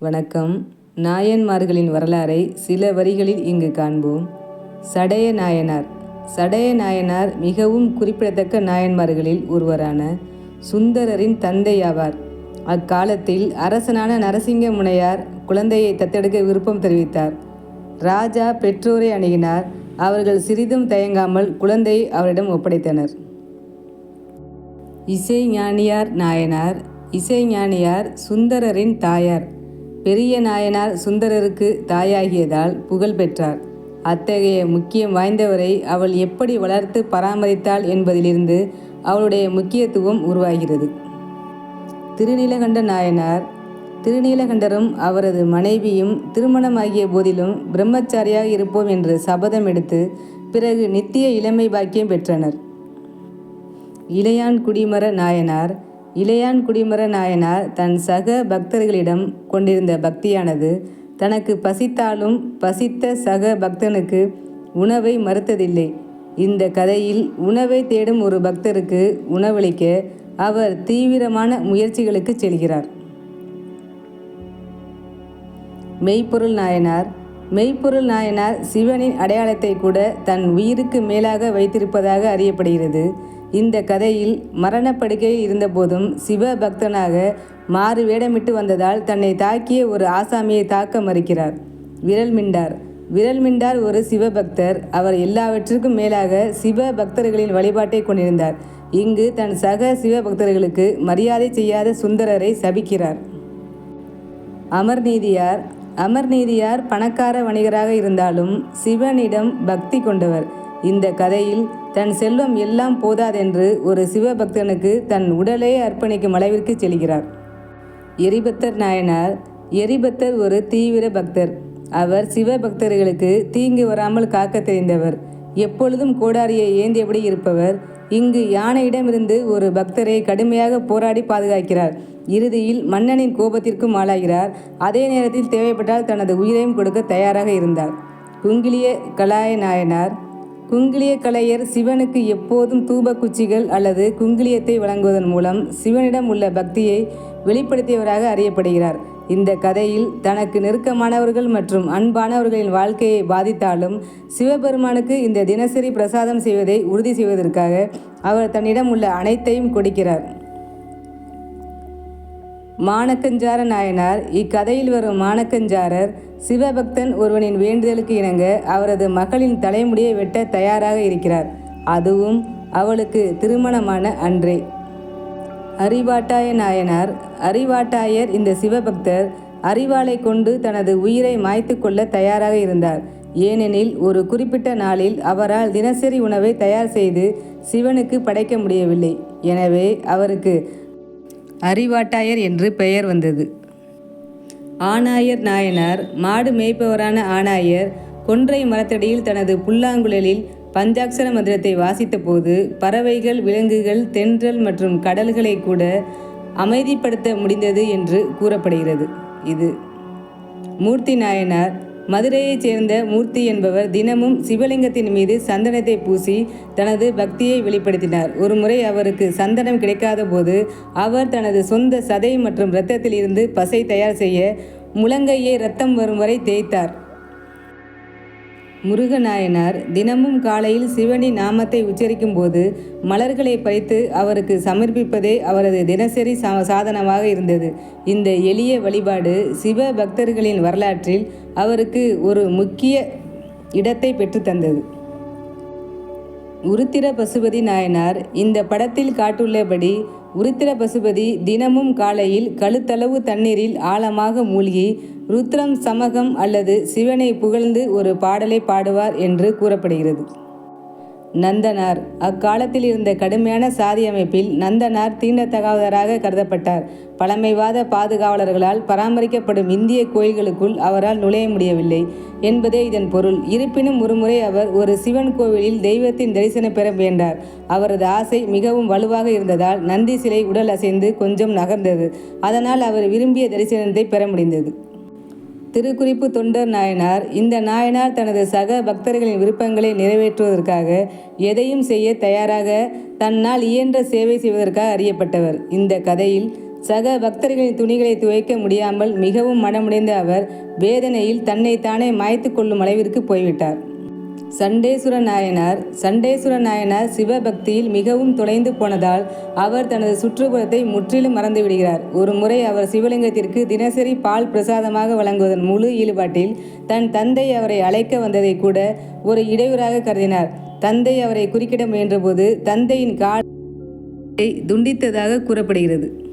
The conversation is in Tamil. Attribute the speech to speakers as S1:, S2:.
S1: வணக்கம். நாயன்மார்களின் வரலாறை சில வரிகளில் இங்கு காண்போம். சடைய நாயனார். சடைய நாயனார் மிகவும் குறிப்பிடத்தக்க நாயன்மார்களில் ஒருவரான சுந்தரரின் தந்தையாவார். அக்காலத்தில் அரசனான நரசிங்க முனையார் குழந்தையை தத்தெடுக்க விருப்பம் தெரிவித்தார். ராஜா பெற்றோரை அணுகினார். அவர்கள் சிறிதும் தயங்காமல் குழந்தையை அவரிடம் ஒப்படைத்தனர். இசை ஞானியார் நாயனார். இசைஞானியார் சுந்தரரின் தாயார். பெரிய நாயனார் சுந்தரருக்கு தாயாகியதால் புகழ் பெற்றார். அத்தகைய முக்கியம் வாய்ந்தவரை அவள் எப்படி வளர்த்து பராமரித்தாள் என்பதிலிருந்து அவளுடைய முக்கியத்துவம் உருவாகிறது. திருநீலகண்ட நாயனார் திருநீலகண்டரும் அவரது மனைவியும் திருமணமாகிய போதிலும் பிரம்மச்சாரியாக இருப்போம் என்று சபதம் எடுத்து பிறகு நித்திய இளமை பாக்கியம் பெற்றனர். இளையான் குடிமர நாயனார் இளையான் குடிமர நாயனார் தன் சக பக்தர்களிடம் கொண்டிருந்த பக்தியானது தனக்கு பசித்தாலும் பசித்த சக பக்தனுக்கு உணவை மறுத்ததில்லை. இந்த கதையில் உணவை தேடும் ஒரு பக்தருக்கு உணவளிக்க அவர் தீவிரமான முயற்சிகளுக்கு செல்கிறார். மெய்ப்பொருள் நாயனார் மெய்ப்பொருள் நாயனார் சிவனின் அடையாளத்தை கூட தன் உயிருக்கு மேலாக வைத்திருப்பதாக அறியப்படுகிறது. இந்த கதையில் மரணப்படுக்கையில் இருந்தபோதும் சிவ பக்தனாக மாறு வேடமிட்டு வந்ததால் தன்னை தாக்கிய ஒரு ஆசாமியை தாக்க மறுக்கிறார். விரல் மிண்டார். விரல் மிண்டார் ஒரு சிவபக்தர். அவர் எல்லாவற்றிற்கும் மேலாக சிவ பக்தர்களின் வழிபாட்டை கொண்டிருந்தார். இங்கு தன் சக சிவபக்தர்களுக்கு மரியாதை செய்யாத சுந்தரரை சபிக்கிறார். அமர்நீதியார் அமர்நீதியார் பணக்கார வணிகராக இருந்தாலும் சிவனிடம் பக்தி கொண்டவர். இந்த கதையில் தன் செல்வம் எல்லாம் போதாதென்று ஒரு சிவபக்தனுக்கு தன் உடலே அர்ப்பணிக்கும் அளவிற்கு செல்கிறார். எரிபத்தர் நாயனார் எரிபத்தர் ஒரு தீவிர பக்தர். அவர் சிவபக்தர்களுக்கு தீங்கு வராமல் காக்க தெரிந்தவர். எப்பொழுதும் கோடாரியை ஏந்தியபடி இருப்பவர். இங்கு யானையிடமிருந்து ஒரு பக்தரை கடுமையாக போராடி பாதுகாக்கிறார். இறுதியில் மன்னனின் கோபத்திற்கும் ஆளாகிறார். அதே நேரத்தில் தேவைப்பட்டால் தனது உயிரையும் கொடுக்க தயாராக இருந்தார். குங்கிலிய கலாய நாயனார் குங்கிலிய கலையர் சிவனுக்கு எப்போதும் தூபக்குச்சிகள் அல்லது குங்கிலியத்தை வழங்குவதன் மூலம் சிவனிடம் உள்ள பக்தியை வெளிப்படுத்தியவராக அறியப்படுகிறார். இந்த கதையில் தனக்கு நெருக்கமானவர்கள் மற்றும் அன்பானவர்களின் வாழ்க்கையை பாதித்தாலும் சிவபெருமானுக்கு இந்த தினசரி பிரசாதம் செய்வதை உறுதி செய்வதற்காக அவர் தன்னிடம் உள்ள அனைத்தையும் கொடுக்கிறார். மானக்கஞ்சார நாயனார் இக்கதையில் வரும் மானக்கஞ்சாரர் சிவபக்தன் ஒருவனின் வேண்டுதலுக்கு இணங்க அவரது மகளின் தலைமுடியை வெட்ட தயாராக இருக்கிறார். அதுவும் அவளுக்கு திருமணமான அன்றே. அறிவாட்டாய நாயனார் அறிவாட்டாயர் இந்த சிவபக்தர் அறிவாளை கொண்டு தனது உயிரை மாய்த்து கொள்ள தயாராக இருந்தார். ஏனெனில் ஒரு குறிப்பிட்ட நாளில் அவரால் தினசரி உணவை தயார் செய்து சிவனுக்கு படைக்க முடியவில்லை. எனவே அவருக்கு அறிவாட்டாயர் என்று பெயர் வந்தது. ஆணாயர் நாயனார் மாடு மேய்ப்பவரான ஆணாயர் கொன்றை மரத்தடியில் தனது புல்லாங்குழலில் பஞ்சாட்சர மந்திரத்தை வாசித்தபோது பறவைகள் விலங்குகள் தென்றல் மற்றும் கடல்களை கூட அமைதிப்படுத்த முடிந்தது என்று கூறப்படுகிறது. இது மூர்த்தி நாயனார் மதுரையைச் சேர்ந்த மூர்த்தி என்பவர் தினமும் சிவலிங்கத்தின் மீது சந்தனத்தை பூசி தனது பக்தியை வெளிப்படுத்தினார். ஒருமுறை அவருக்கு சந்தனம் கிடைக்காத போது அவர் தனது சொந்த சதை மற்றும் இரத்தத்திலிருந்து பசை தயார் செய்ய முழங்கையை ரத்தம் வரும் வரை தேய்த்தார். முருகநாயனார் தினமும் காலையில் சிவனின் நாமத்தை உச்சரிக்கும் போது மலர்களை பறித்து அவருக்கு சமர்ப்பிப்பதே அவரது தினசரி சாதனமாக இருந்தது. இந்த எளிய வழிபாடு சிவ பக்தர்களின் வரலாற்றில் அவருக்கு ஒரு முக்கிய இடத்தை பெற்றுத்தந்தது உருத்திர பசுபதி நாயனார் இந்த படத்தில் காட்டுள்ளபடி உருத்திர பசுபதி தினமும் காலையில் கழுத்தளவு தண்ணீரில் ஆழமாக மூழ்கி ருத்ரம் சமகம் அல்லது சிவனை புகழ்ந்து ஒரு பாடலை பாடுவார் என்று கூறப்படுகிறது. நந்தனார். அக்காலத்தில் இருந்த கடுமையான சாதி அமைப்பில் நந்தனார் தீண்டத்தகாதவராக கருதப்பட்டார். பழமைவாத பாதுகாவலர்களால் பராமரிக்கப்படும் இந்திய கோயில்களுக்குள் அவரால் நுழைய முடியவில்லை என்பதே இதன் பொருள். இருப்பினும் ஒருமுறை அவர் ஒரு சிவன் கோவிலில் தெய்வத்தின் தரிசனம் பெற வேண்டார் அவரது ஆசை மிகவும் வலுவாக இருந்ததால் நந்தி சிலை உடல் அசைந்து கொஞ்சம் நகர்ந்தது. அதனால் அவர் விரும்பிய தரிசனத்தை பெற முடிந்தது. திருக்குறிப்பு தொண்டர் நாயனார் இந்த நாயனார் தனது சக பக்தர்களின் விருப்பங்களை நிறைவேற்றுவதற்காக எதையும் செய்ய தயாராக தன்னால் இயன்ற சேவை செய்வதற்காக அறியப்பட்டவர். இந்த கதையில் சக பக்தர்களின் துணிகளை துவைக்க முடியாமல் மிகவும் மனமுடைந்த அவர் வேதனையில் தன்னைத்தானே மாய்த்து கொள்ளும் அளவிற்கு போய்விட்டார். சண்டேஸ்வர நாயனார் சண்டேஸ்வர நாயனார் சிவபக்தியில் மிகவும் தொலைந்து போனதால் அவர் தனது சுற்றுப்புறத்தை முற்றிலும் மறந்துவிடுகிறார். ஒரு முறை அவர் சிவலிங்கத்திற்கு தினசரி பால் பிரசாதமாக வழங்குவதன் முழு ஈடுபாட்டில் தன் தந்தை அவரை அழைக்க வந்ததை கூட ஒரு இடையூறாக கருதினார். தந்தை அவரை குறுக்கிட முயன்றபோது தந்தையின் காலை துண்டித்ததாக கூறப்படுகிறது.